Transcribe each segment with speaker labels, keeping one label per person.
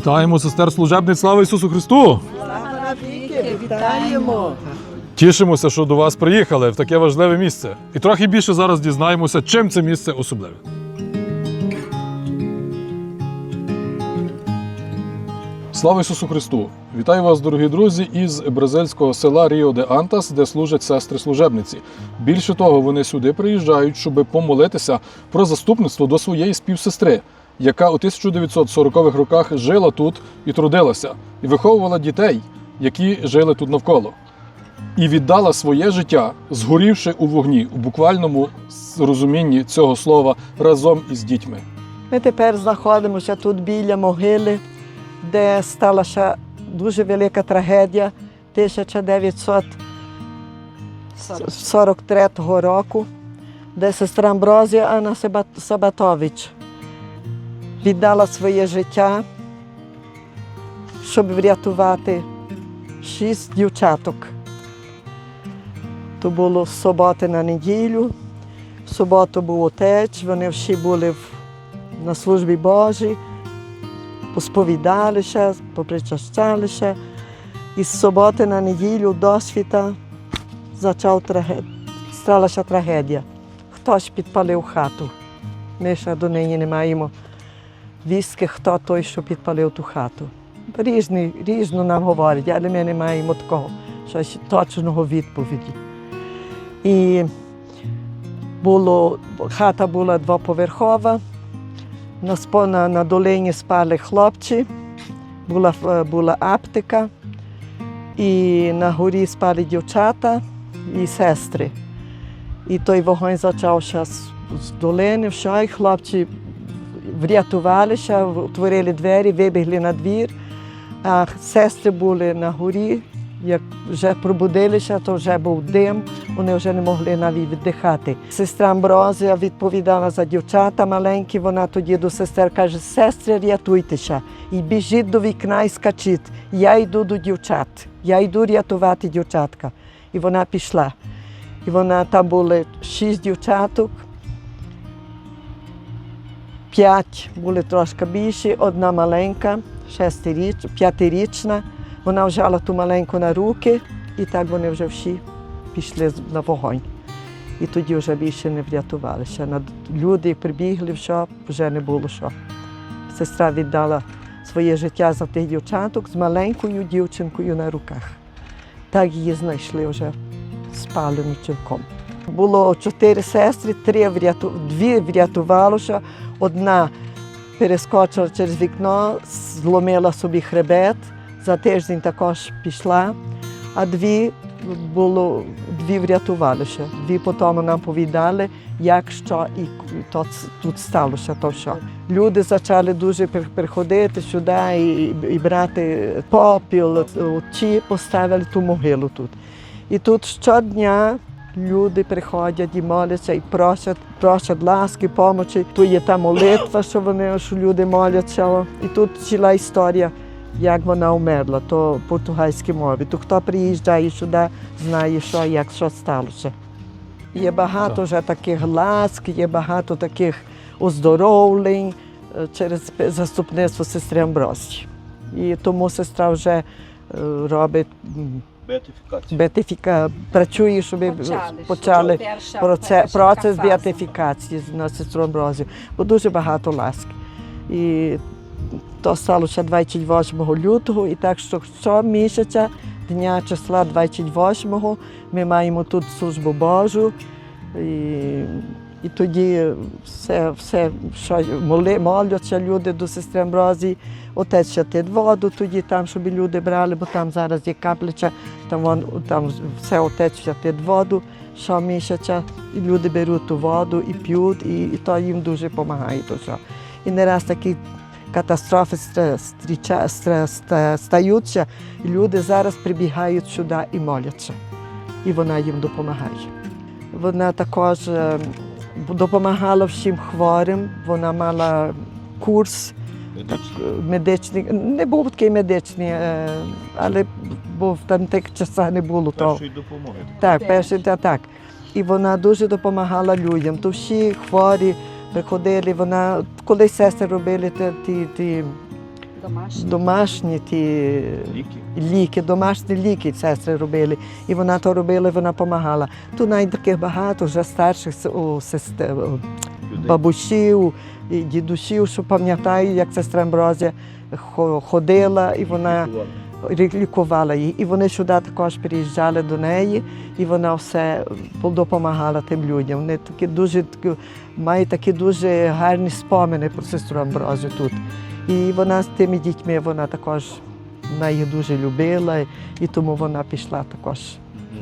Speaker 1: Вітаємо сестер служебниць слава Ісусу Христу!
Speaker 2: Віки, вітаємо!
Speaker 1: Тішимося, що до вас приїхали в таке важливе місце. І трохи більше зараз дізнаємося, чим це місце особливе. Слава Ісусу Христу! Вітаю вас, дорогі друзі, із бразильського села Ріо де Антас, де служать сестри служебниці. Більше того, вони сюди приїжджають, щоб помолитися про заступництво до своєї співсестри, яка у 1940-х роках жила тут і трудилася, і виховувала дітей, які жили тут навколо і віддала своє життя, згорівши у вогні, у буквальному розумінні цього слова разом із дітьми.
Speaker 2: Ми тепер знаходимося тут біля могили, де сталася дуже велика трагедія 1943 року, де сестра Амброзія Анна Саба- Сабатович віддала своє життя, щоб врятувати шість дівчаток. То було з суботи на неділю. В суботу був отець, вони всі були на службі Божій, посповідалися, попричащалися. І з суботи на неділю до світа почав траге- сталася трагедія. Хтось підпалив хату. Ми ще до нині не маємо вістки, хто той, що підпалив ту хату. Різні, різно нам говорять, але ми не маємо такого щось точного відповіді. І було, хата була двоповерхова, на, на, на долині спали хлопці, була, е, була аптека, і на горі спали дівчата і сестри. І той вогонь почався з, долини, все, і хлопці врятувалися, отворили двері, вибігли на двір, а сестри були на горі. Як вже пробудилися, то вже був дим, вони вже не могли навіть віддихати. Сестра Амброзія відповідала за дівчата маленькі. Вона тоді до сестер каже: сестри, рятуйтеся і біжіть до вікна і скачіть. Я йду до дівчат, я йду рятувати дівчатка. І вона пішла. І вона там були шість дівчаток, п'ять були трошки більші, одна маленька, шестиріч, п'ятирічна. Вона взяла ту маленьку на руки, і так вони вже всі пішли на вогонь. І тоді вже більше не врятувалися. Люди прибігли, що вже не було що. Сестра віддала своє життя за тих дівчаток з маленькою дівчинкою на руках. Так її знайшли вже спалену цілком. Було чотири сестри, три вряту... дві врятувалося, одна перескочила через вікно, зломила собі хребет, за тиждень також пішла, а дві було, дві врятувалися. Дві потім нам повідали, як що і то, тут сталося. То що. Люди почали дуже приходити сюди і, і брати попіл, ті поставили ту могилу тут. І тут щодня люди приходять і моляться і просять, просять ласки, помочі. Тут є та молитва, що вони що люди моляться. І тут ціла історія, як вона вмерла, то в португальській мові. То хто приїжджає сюди, знає, що як що сталося. Є багато вже таких ласк, є багато таких оздоровлень е, через заступництво сестри Амбросії. І тому сестра вже е, робить
Speaker 3: Беатифікація.
Speaker 2: бетифіка, працює, щоб
Speaker 4: Почали.
Speaker 2: почали
Speaker 4: перша
Speaker 2: процес
Speaker 4: фаза.
Speaker 2: біатифікації на сестру Амброзію, бо дуже багато ласки. І то сталося 28 лютого, і так що щомісяця, дня числа 28 ми маємо тут службу Божу. І, і тоді все, все що моли, моляться люди до сестри Амброзії, отець святить воду тоді там, щоб люди брали, бо там зараз є каплиця, там, вон, там все отець святить воду щомісяця, і люди беруть ту воду і п'ють, і, і то їм дуже допомагає. То що. І не раз такі катастрофи стаються, і люди зараз прибігають сюди і моляться. І вона їм допомагає. Вона також е, допомагала всім хворим, вона мала курс медичний, не був такий медичний, е, але бо в там тих часах не було того.
Speaker 3: Першої допомоги.
Speaker 2: Так, перший та так. І вона дуже допомагала людям. То всі хворі приходили. Вона коли сестри робили ті, ті, ті
Speaker 3: Домашні.
Speaker 2: домашні ті ліки, домашні ліки сестри робили. І вона то робила, вона допомагала. Тут навіть таких багато вже старших о, сестер, бабусів і дідусів, що пам'ятаю, як сестра Амброзія ходила і вона лікувала їх. І вони сюди також приїжджали до неї, і вона все допомагала тим людям. Вони такі дуже такі, мають такі дуже гарні спомини про сестру Амброзію тут. І вона з тими дітьми вона також вона їх дуже любила, і тому вона пішла також,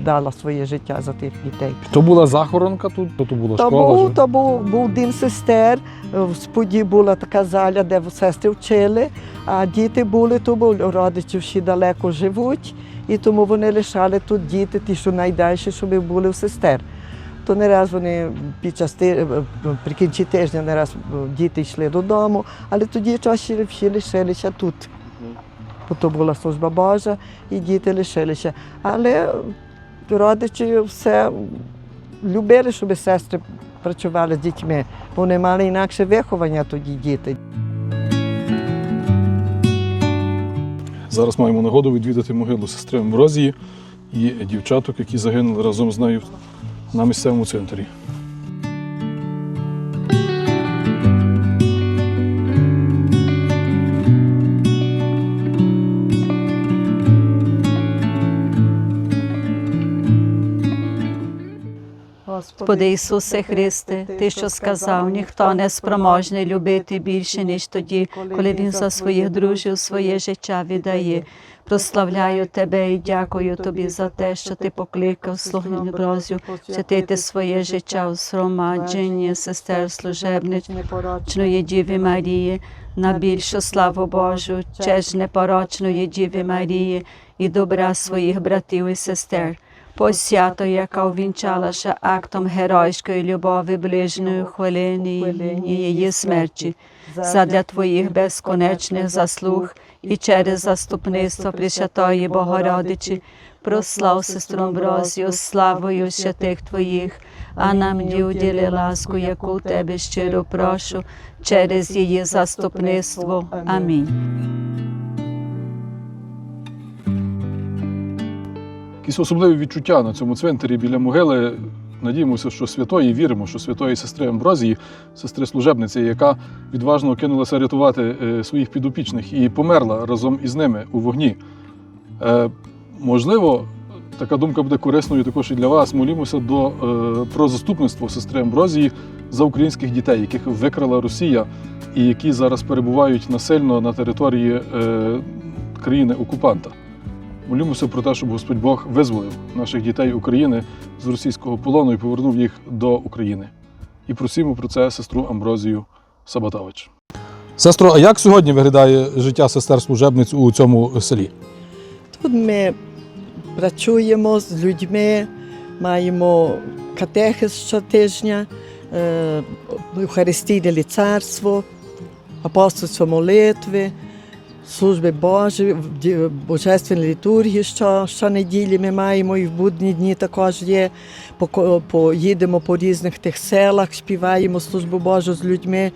Speaker 2: дала своє життя за тих дітей.
Speaker 1: То була захоронка тут, то, то була
Speaker 2: То
Speaker 1: школа.
Speaker 2: був, то був, був дім сестер. В споді була така заля, де сестри вчили, а діти були, то були родичі всі далеко живуть, і тому вони лишали тут діти, ті, що найдальші, щоб були в сестер. То не раз вони під час при кінці тижня не раз діти йшли додому, але тоді часі всі лишилися тут. Бо то була служба Божа, і діти лишилися. Але родичі все любили, щоб сестри працювали з дітьми, бо вони мали інакше виховання тоді діти.
Speaker 1: Зараз маємо нагоду відвідати могилу сестри Амброзії і дівчаток, які загинули разом з нею на місцевому цвинтарі.
Speaker 3: Господи Ісусе Христе, Ти, що сказав, ніхто не спроможний любити більше, ніж тоді, коли Він за своїх друзів своє життя віддає. Прославляю Тебе і дякую Тобі за те, що Ти покликав слугу Брозю святити своє життя у згромадженні сестер служебниць непорочної Діви Марії, на більшу славу Божу, честь непорочної Діви Марії і добра своїх братів і сестер. Посвято, яка увінчалася актом геройської любові ближньої і її смерті, задля Твоїх безконечних заслуг і через заступництво Пресвятої Богородичі, прослав сестру Амброзію славою святих Твоїх, а нам ді ласку, яку Тебе щиро прошу, через її заступництво. Амінь.
Speaker 1: Якісь особливі відчуття на цьому цвинтарі біля могили. Надіємося, що святої віримо, що святої сестри Амброзії, сестри служебниці, яка відважно кинулася рятувати е, своїх підопічних і померла разом із ними у вогні. Е, можливо, така думка буде корисною також і для вас. Молімося до, е, про заступництво сестри Амброзії за українських дітей, яких викрала Росія, і які зараз перебувають насильно на території е, країни окупанта. Молімося про те, щоб Господь Бог визволив наших дітей України з російського полону і повернув їх до України. І просимо про це сестру Амброзію Сабатович. Сестро, а як сьогодні виглядає життя сестер служебниць у цьому селі?
Speaker 2: Тут ми працюємо з людьми, маємо катехез щотижня, Евхаристійне ліцарство, апостольство молитви, служби Божі, божественні літургії що, щонеділі ми маємо і в будні дні також є. Поко- по- по різних тих селах, співаємо службу Божу з людьми,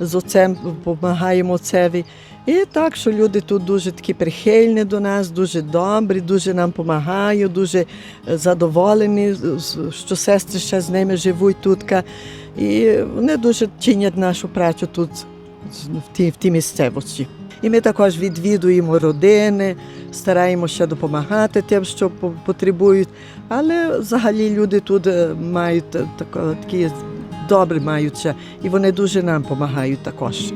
Speaker 2: з отцем допомагаємо отцеві. І так, що люди тут дуже такі прихильні до нас, дуже добрі, дуже нам допомагають, дуже е, задоволені, що сестри ще з ними живуть тут. І вони дуже чинять нашу працю тут, в тій, в тій місцевості. І ми також відвідуємо родини, стараємося допомагати тим, що по- потребують. Але взагалі люди тут е, мають такі добре маються, і вони дуже нам допомагають також.